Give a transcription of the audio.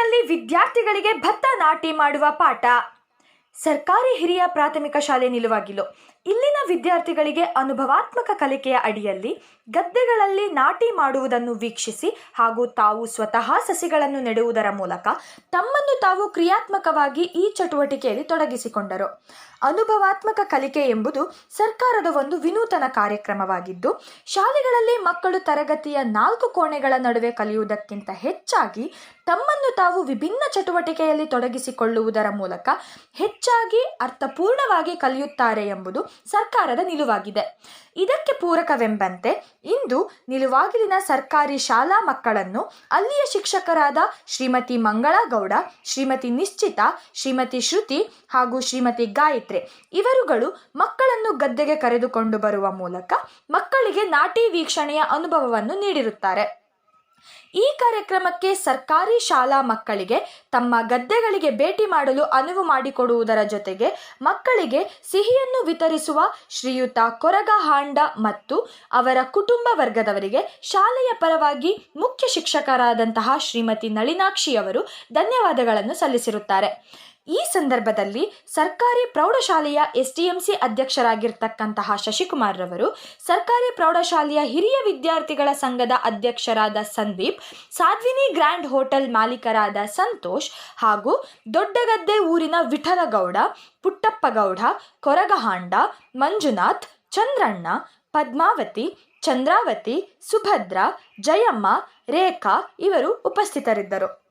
ನಿಲುವಾಗಿಲಿನಲ್ಲಿ ವಿದ್ಯಾರ್ಥಿಗಳಿಗೆ ಭತ್ತ ನಾಟಿ ಮಾಡುವ ಪಾಠ. ಸರ್ಕಾರಿ ಹಿರಿಯ ಪ್ರಾಥಮಿಕ ಶಾಲೆ ನಿಲುವಾಗಿಲು ಇಲ್ಲಿನ ವಿದ್ಯಾರ್ಥಿಗಳಿಗೆ ಅನುಭವಾತ್ಮಕ ಕಲಿಕೆಯ ಅಡಿಯಲ್ಲಿ ಗದ್ದೆಗಳಲ್ಲಿ ನಾಟಿ ಮಾಡುವುದನ್ನು ವೀಕ್ಷಿಸಿ ಹಾಗೂ ತಾವು ಸ್ವತಃ ಸಸಿಗಳನ್ನು ನೆಡುವುದರ ಮೂಲಕ ತಮ್ಮನ್ನು ತಾವು ಕ್ರಿಯಾತ್ಮಕವಾಗಿ ಈ ಚಟುವಟಿಕೆಯಲ್ಲಿ ತೊಡಗಿಸಿಕೊಂಡರು. ಅನುಭವಾತ್ಮಕ ಕಲಿಕೆ ಎಂಬುದು ಸರ್ಕಾರದ ಒಂದು ವಿನೂತನ ಕಾರ್ಯಕ್ರಮವಾಗಿದ್ದು, ಶಾಲೆಗಳಲ್ಲಿ ಮಕ್ಕಳು ತರಗತಿಯ ನಾಲ್ಕು ಕೋಣೆಗಳ ನಡುವೆ ಕಲಿಯುವುದಕ್ಕಿಂತ ಹೆಚ್ಚಾಗಿ ತಮ್ಮನ್ನು ತಾವು ವಿಭಿನ್ನ ಚಟುವಟಿಕೆಯಲ್ಲಿ ತೊಡಗಿಸಿಕೊಳ್ಳುವುದರ ಮೂಲಕ ಹೆಚ್ಚಾಗಿ ಅರ್ಥಪೂರ್ಣವಾಗಿ ಕಲಿಯುತ್ತಾರೆ ಎಂಬುದು ಸರ್ಕಾರದ ನಿಲುವಾಗಿದೆ. ಇದಕ್ಕೆ ಪೂರಕವೆಂಬಂತೆ ಇಂದು ನಿಲುವಾಗಿಲಿನ ಸರ್ಕಾರಿ ಶಾಲಾ ಮಕ್ಕಳನ್ನು ಅಲ್ಲಿಯ ಶಿಕ್ಷಕರಾದ ಶ್ರೀಮತಿ ಮಂಗಳಾ ಗೌಡ ಶ್ರೀಮತಿ ನಿಶ್ಚಿತ, ಶ್ರೀಮತಿ ಶ್ರುತಿ ಹಾಗೂ ಶ್ರೀಮತಿ ಗಾಯತ್ರಿ ಇವರುಗಳು ಮಕ್ಕಳನ್ನು ಗದ್ದೆಗೆ ಕರೆದುಕೊಂಡು ಬರುವ ಮೂಲಕ ಮಕ್ಕಳಿಗೆ ನಾಟಿ ವೀಕ್ಷಣೆಯ ಅನುಭವವನ್ನು ನೀಡಿರುತ್ತಾರೆ. ಈ ಕಾರ್ಯಕ್ರಮಕ್ಕೆ ಸರ್ಕಾರಿ ಶಾಲಾ ಮಕ್ಕಳಿಗೆ ತಮ್ಮ ಗದ್ದೆಗಳಿಗೆ ಭೇಟಿ ಮಾಡಲು ಅನುವು ಮಾಡಿಕೊಡುವುದರ ಜೊತೆಗೆ ಮಕ್ಕಳಿಗೆ ಸಿಹಿಯನ್ನು ವಿತರಿಸುವ ಶ್ರೀಯುತ ಕೊರಗ ಹಾಂಡ ಮತ್ತು ಅವರ ಕುಟುಂಬ ವರ್ಗದವರಿಗೆ ಶಾಲೆಯ ಪರವಾಗಿ ಮುಖ್ಯ ಶಿಕ್ಷಕರಾದಂತಹ ಶ್ರೀಮತಿ ನಳಿನಾಕ್ಷಿ ಅವರು ಧನ್ಯವಾದಗಳನ್ನು ಸಲ್ಲಿಸಿರುತ್ತಾರೆ. ಈ ಸಂದರ್ಭದಲ್ಲಿ ಸರ್ಕಾರಿ ಪ್ರೌಢಶಾಲೆಯ ಎಸ್ಡಿಎಂಸಿ ಅಧ್ಯಕ್ಷರಾಗಿರ್ತಕ್ಕಂತಹ ಶಶಿಕುಮಾರ್ ರವರು ಸರ್ಕಾರಿ ಪ್ರೌಢಶಾಲೆಯ ಹಿರಿಯ ವಿದ್ಯಾರ್ಥಿಗಳ ಸಂಘದ ಅಧ್ಯಕ್ಷರಾದ ಸಂದೀಪ್, ಸಾಧ್ವಿನಿ ಗ್ರ್ಯಾಂಡ್ ಹೋಟೆಲ್ ಮಾಲೀಕರಾದ ಸಂತೋಷ್ ಹಾಗೂ ದೊಡ್ಡಗದ್ದೆ ಊರಿನ ವಿಠಲಗೌಡ, ಪುಟ್ಟಪ್ಪಗೌಡ, ಕೊರಗಹಾಂಡ, ಮಂಜುನಾಥ್, ಚಂದ್ರಣ್ಣ, ಪದ್ಮಾವತಿ, ಚಂದ್ರಾವತಿ, ಸುಭದ್ರ, ಜಯಮ್ಮ, ರೇಖಾ ಇವರು ಉಪಸ್ಥಿತರಿದ್ದರು.